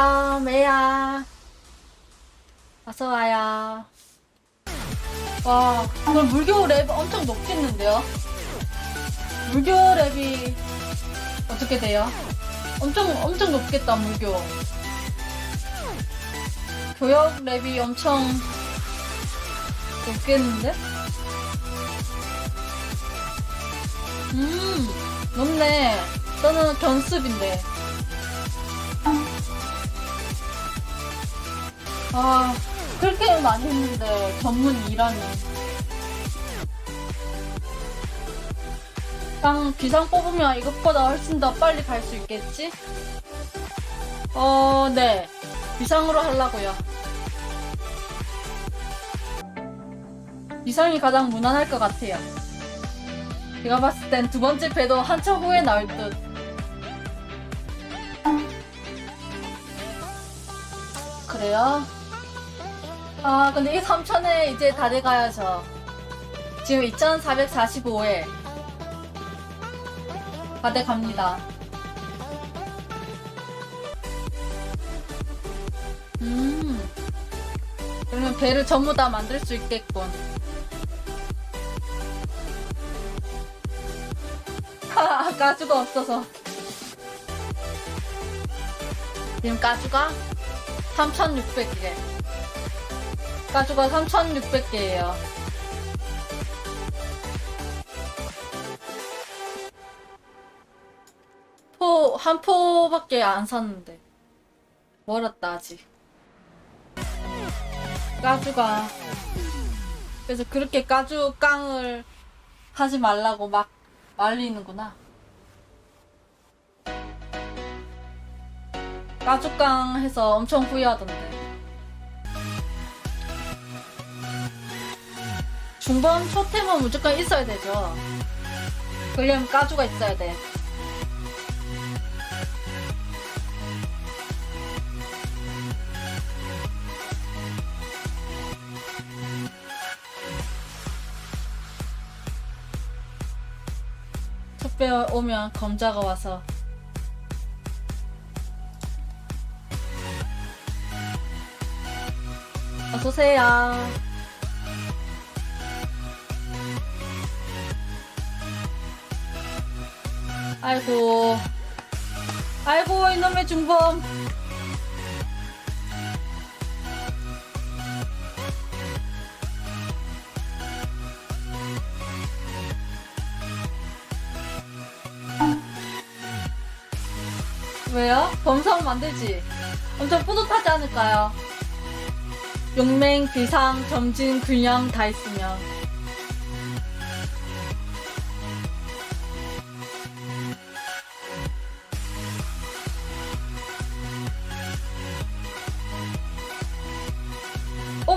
어서와요, 메야. 어서 와요. 와, 오늘 물교 랩 엄청 높겠는데요? 물교 랩이 어떻게 돼요? 엄청, 엄청 높겠다, 물교. 교역 랩이 엄청 높겠는데? 음, 높네. 저는 견습인데. 아, 그렇게 많이 했는데, 전문 2라는. 그냥 비상 뽑으면 이것보다 훨씬 더 빨리 갈 수 있겠지? 어, 네. 비상으로 하려고요. 비상이 가장 무난할 것 같아요. 제가 봤을 땐 두 번째 배도 한참 후에 나올 듯. 그래요? 아, 근데 이 3천에 이제 다 돼가야죠. 지금 2,445회. 다 돼갑니다. 음. 그러면 배를 전부 다 만들 수 있겠군. 하, 까주가 없어서. 지금 까주가 3,600개. 까주가 3,600개예요. 포, 한 포밖에 안 샀는데. 멀었다, 아직. 까주가. 그래서 그렇게 까주 깡을 하지 말라고 막 말리는구나. 까주깡 해서 엄청 후회하던데. 중범 초템은 무조건 있어야 되죠. 그러려면 까주가 있어야 돼. 택배 오면 검자가 와서 어서오세요. 아이고. 아이고, 이놈의 중범. 왜요? 안 되지. 엄청 뿌듯하지 않을까요? 용맹, 비상, 점진, 균형 다 있으면.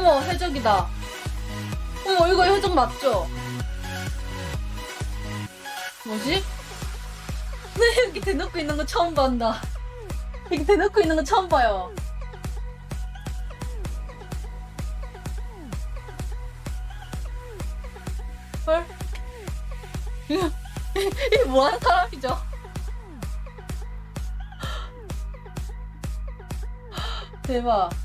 어머, 해적이다. 어머, 이거 해적 맞죠? 뭐지? 네, 여기 대놓고 있는 거 처음 본다. 여기 대놓고 있는 거 처음 봐요. 헐? 이거, 이게 뭐 하는 사람이죠? 대박.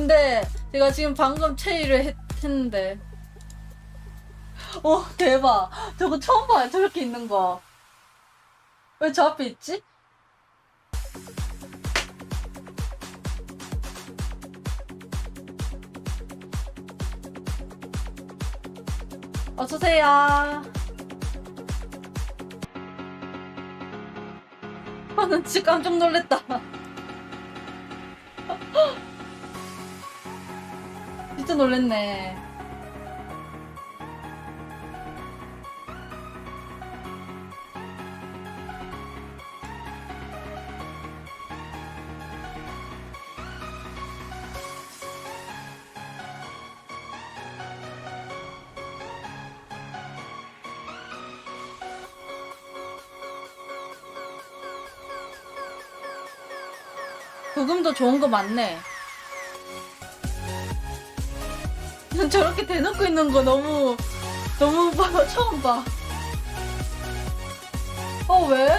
근데 제가 지금 방금 체의를 했, 했는데. 오, 대박. 저거 처음 봐요. 저렇게 있는 거. 왜 저 앞에 있지? 어서오세요. 아, 나 진짜 깜짝 놀랐다. 진짜 놀랬네. 부금도 좋은 거 많네. 난 저렇게 대놓고 있는 거 너무 너무 봐 처음 봐. 어 왜?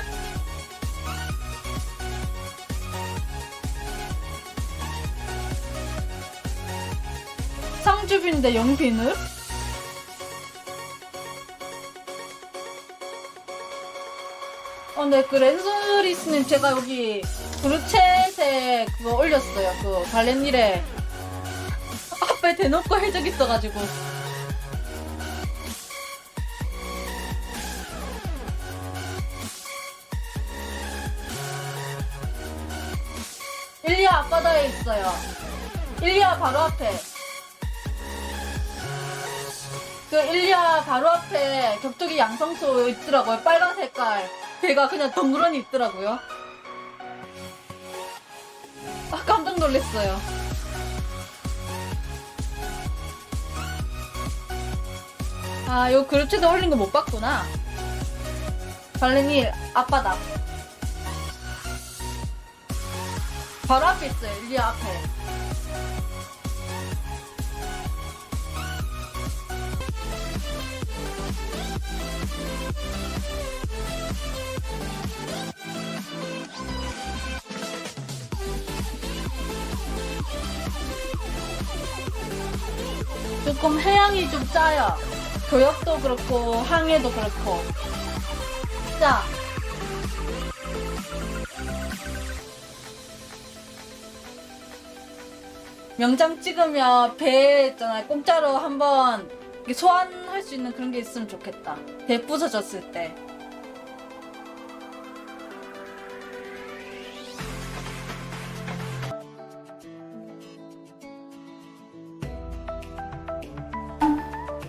쌍주빈데 영빈을? 어, 네, 그 렌소리스님 제가 여기 브루챗에 그거 올렸어요. 그 발렌일에 앞에 대놓고 해적 있어가지고. 일리아 앞바다에 있어요. 일리아 바로 앞에. 그 일리아 바로 앞에 격투기 양성소 있더라고요. 빨간 색깔. 걔가 그냥 덩그러니 있더라고요. 아, 깜짝 놀랐어요. 아, 요 그룹체도 올린 거 못 봤구나. 발렌이 앞바닥. 바로 앞에 있어요. 일리아 앞에. 조금 해양이 좀 짜요. 교역도 그렇고 항해도 그렇고. 짜. 명장 찍으면 배 있잖아요. 공짜로 한번 소환할 수 있는 그런 게 있으면 좋겠다. 배 부서졌을 때.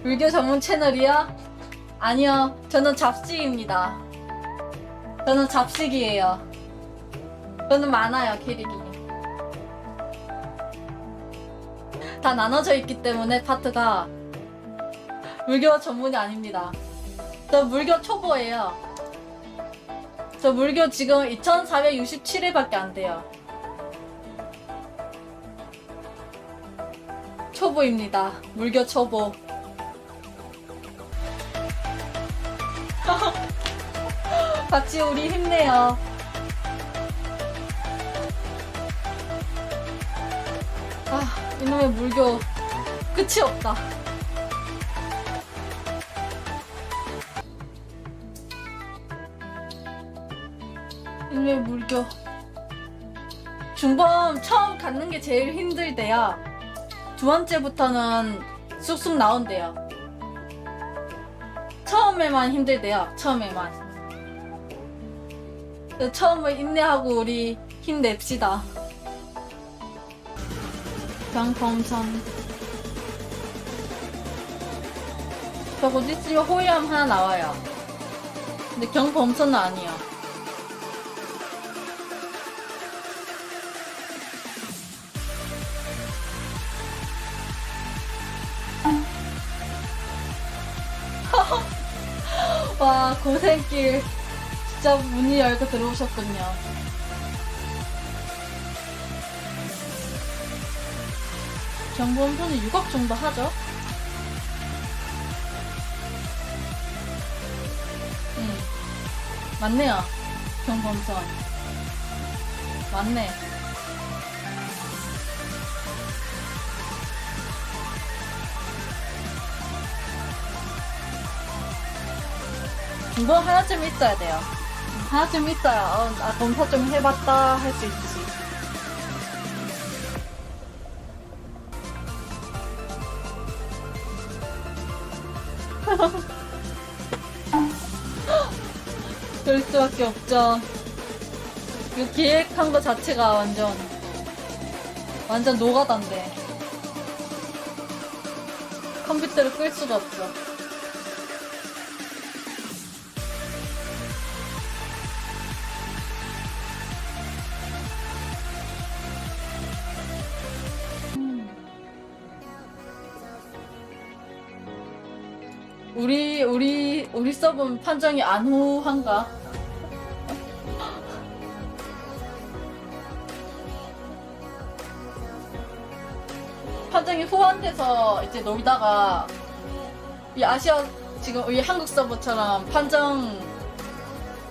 물교 전문 채널이요? 아니요, 저는 잡식입니다. 저는 잡식이에요. 저는 많아요, 캐릭이. 다 나눠져 있기 때문에 파트가 물교 전문이 아닙니다. 저 물교 초보예요. 저 물교 지금 2467회밖에 안 돼요. 초보입니다. 물교 초보. 같이 우리 힘내요. 아, 이놈의 물교 끝이 없다. 이놈의 물교. 중범 처음 갖는 게 제일 힘들대요. 두 번째부터는 쑥쑥 나온대요. 처음에만 힘들대요. 처음에만. 처음을 인내하고 우리 힘냅시다. 경범선. 저 곧 있으면 호위함 하나 나와요. 근데 경범선은 아니야. 와, 고생길. 진짜 문이 열고 들어오셨군요. 경범선이 6억 정도 하죠? 음, 맞네요. 경범선. 맞네. 이거 하나쯤 있어야 돼요. 하나쯤 있어야, 어, 아, 검사 좀 해봤다 할 수 있지. 그럴 수밖에 없죠. 이 기획한 거 자체가 완전, 완전 노가다인데. 컴퓨터를 끌 수가 없어. 우리 우리 서브는 판정이 안후한가? 판정이 후한돼서 이제 놀다가 이 아시아 지금 이 한국 서버처럼 판정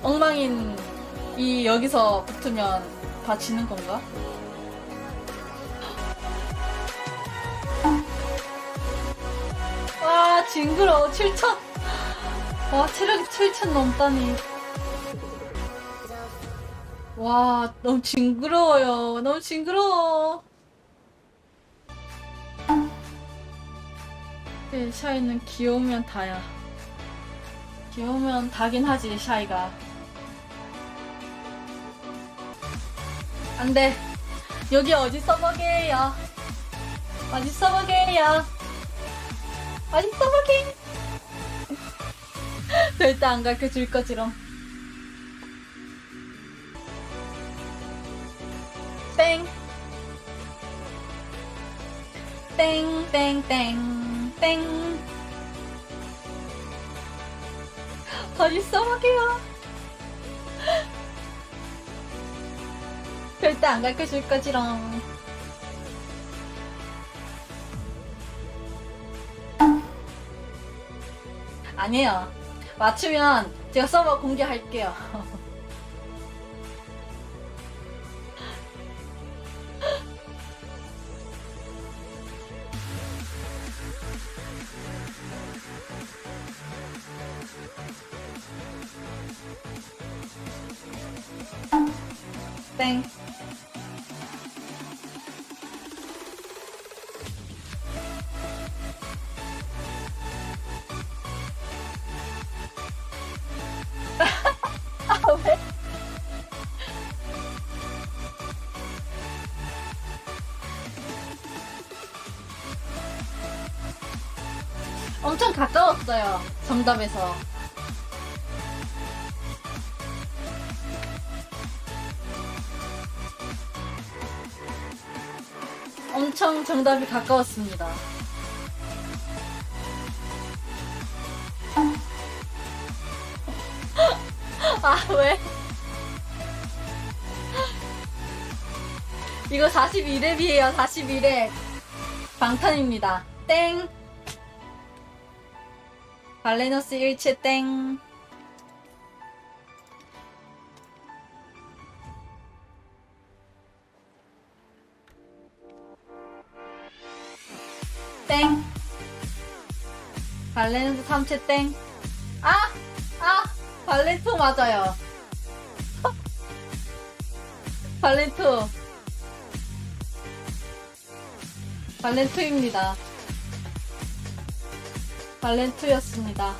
엉망인 이 여기서 붙으면 다 지는 건가? 징그러워. 7천. 와, 체력이 7천 넘다니. 와, 너무 징그러워요. 너무 징그러워. 네, 샤이는 귀여우면 다야. 귀여우면 다긴 하지, 샤이가. 안 돼. 여기 어디 써먹게요? 어디 써먹게요? 어디 써먹게? 절대 안 가르쳐 줄 거지롱. 땡. 땡, 땡, 땡, 땡. 어디 써먹게요? 절대 안 가르쳐 줄 거지롱. 아니에요. 맞추면 제가 서버 공개할게요. 땡. 엄청 가까웠어요. 정답에서. 엄청 정답이 가까웠습니다. 아, 왜? 이거 42랩이에요, 42랩. 방탄입니다. 땡. 발레너스 일체 땡. 땡. 발렌스 3채 땡. 아! 아! 발렌토 맞아요. 발렌토. 발렌토입니다. 발렌토였습니다.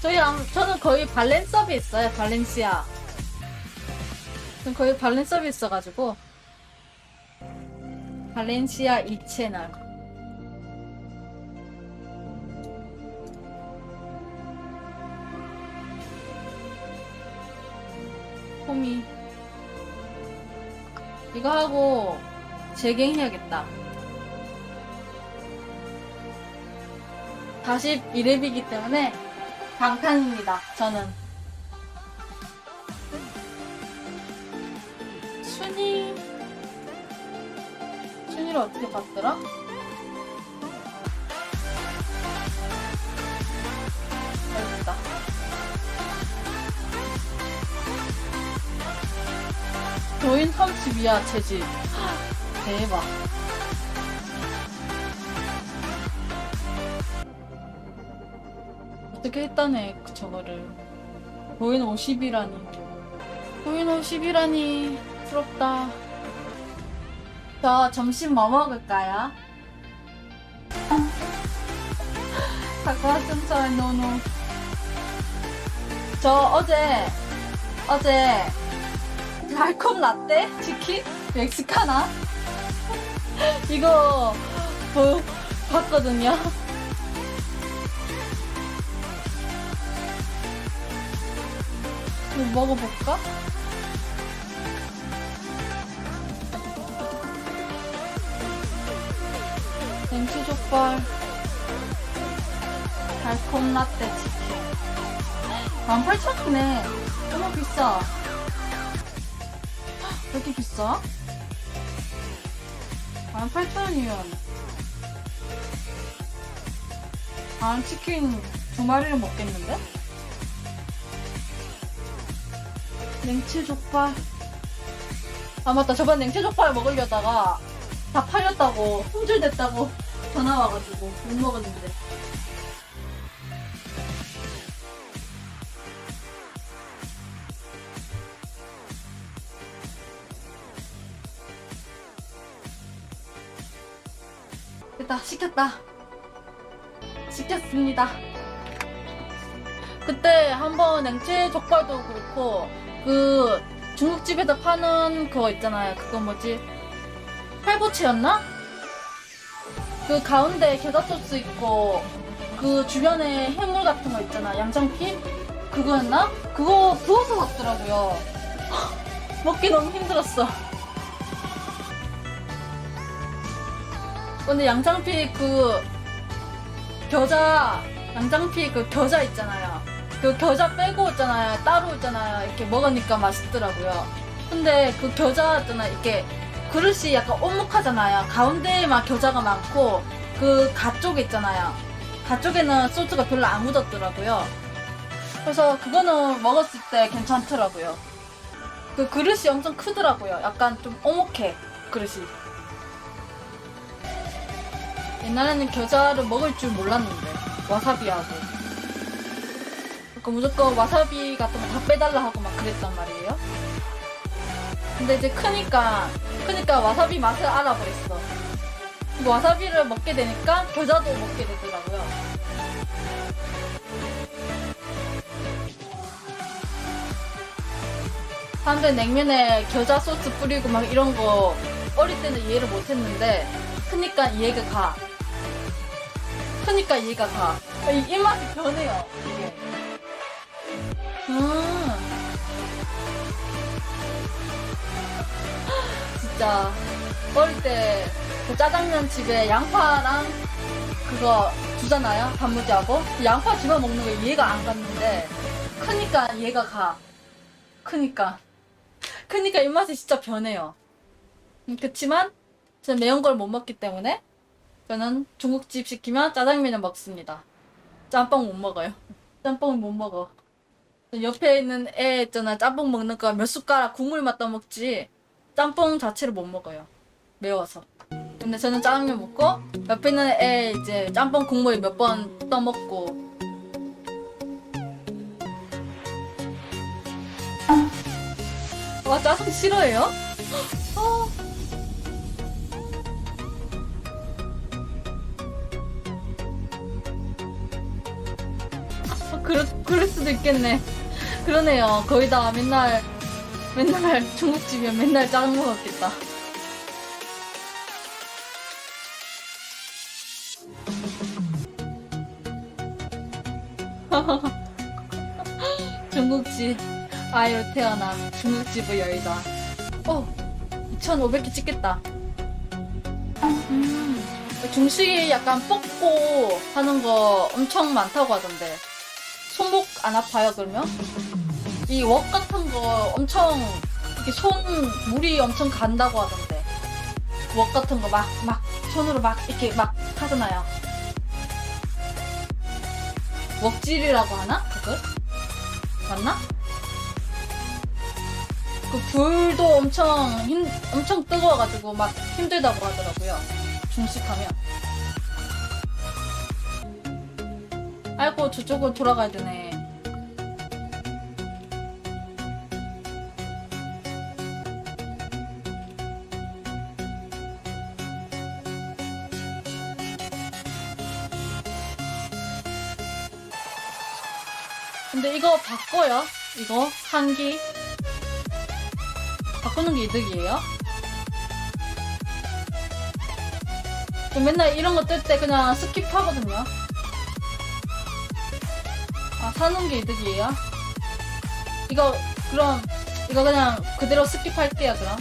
저희, 암- 저는 거의 발렌 서비 있어요, 발렌시아. 저는 거의 발렌 서비 있어가지고. 발렌시아 2채널. 호미. 이거 하고 재갱해야겠다. 41렙이기 때문에 방탄입니다. 저는. 순이. 순이를 어떻게 봤더라? 조인 32야, 재질. 대박. 어떻게 했다네, 그 저거를. 조인 50이라니. 조인 50이라니. 부럽다. 저 점심 뭐 먹을까요? 닭가슴살 노노. 저 어제 어제 달콤 라떼 치킨 멕시카나 이거 뭐 봤거든요. 이거 먹어볼까? 냉치 족발 달콤 라떼 치킨 18,000원이네 너무 비싸 왜 이렇게 비싸? 18,000원이면 아 치킨 두 마리를 먹겠는데? 냉채 족발 아 맞다 저번 냉채 족발 먹으려다가 다 팔렸다고 품절됐다고 전화 와가지고 못 먹었는데. 됐다 시켰다. 시켰습니다. 그때 한번 냉채 족발도 그렇고 그 중국집에서 파는 그거 있잖아요. 그거 뭐지? 팔보채였나? 그 가운데 겨자 소스 있고 그 주변에 해물 같은 거 있잖아. 양장피? 그거였나? 그거 부어서 먹더라고요. 먹기 너무 힘들었어. 근데 양장피 그 겨자 양장피 그 겨자 있잖아요. 그 겨자 빼고 있잖아요. 따로 있잖아요. 이렇게 먹으니까 맛있더라고요. 근데 그 겨자 있잖아요. 이렇게 그릇이 약간 오목하잖아요. 가운데에만 겨자가 많고 그 가쪽에 있잖아요. 가쪽에는 소스가 별로 안 묻었더라고요. 그래서 그거는 먹었을 때 괜찮더라고요. 그 그릇이 엄청 크더라고요. 약간 좀 오목해 그릇이. 옛날에는 겨자를 먹을 줄 몰랐는데 와사비하고 그러니까 무조건 와사비 같은 거 다 빼달라 하고 막 그랬단 말이에요 근데 이제 크니까 크니까 와사비 맛을 알아버렸어 와사비를 먹게 되니까 겨자도 먹게 되더라고요 사람들 냉면에 겨자 소스 뿌리고 막 이런 거 어릴 때는 이해를 못했는데 크니까 이해가 가 크니까 이해가 가. 이 입맛이 변해요, 이게. 음. 진짜, 어릴 때, 그 짜장면 집에 양파랑 그거 주잖아요? 단무지하고. 양파 집어 먹는 거 이해가 안 갔는데, 크니까 이해가 가. 크니까. 크니까 입맛이 진짜 변해요. 음, 그치만, 저는 매운 걸 못 먹기 때문에, 저는 중국집 시키면 짜장면을 먹습니다. 짬뽕 못 먹어요. 짬뽕은 못 먹어. 옆에 있는 애 있잖아. 짬뽕 먹는 거 몇 숟가락 국물만 떠먹지. 짬뽕 자체를 못 먹어요. 매워서. 근데 저는 짜장면 먹고 옆에 있는 애 이제 짬뽕 국물 몇 번 떠먹고 와 짜장 싫어해요? 어. 아, 그럴, 그럴 수도 있겠네. 그러네요. 거의 다 맨날, 맨날 중국집이면 맨날 짜장 먹었겠다. 중국집. 아이로 태어나 중국집을 열다. 어, 2,500개 찍겠다. 음, 중식이 약간 뽑고 하는 거 엄청 많다고 하던데. 손목 안 아파요, 그러면? 이 웍 같은 거 엄청, 이렇게 손, 물이 엄청 간다고 하던데. 웍 같은 거 막, 막, 손으로 막, 이렇게 막 하잖아요. 웍질이라고 하나? 그걸? 맞나? 그 불도 엄청 힘, 엄청 뜨거워가지고 막 힘들다고 하더라고요. 중식하면. 아이고, 저쪽으로 돌아가야 되네. 이거 바꿔요. 이거 한기 바꾸는 게 이득이에요. 저 맨날 이런 거 뜰 때 그냥 스킵하거든요. 아 사는 게 이득이에요. 이거 그럼 이거 그냥 그대로 스킵할게요 그럼.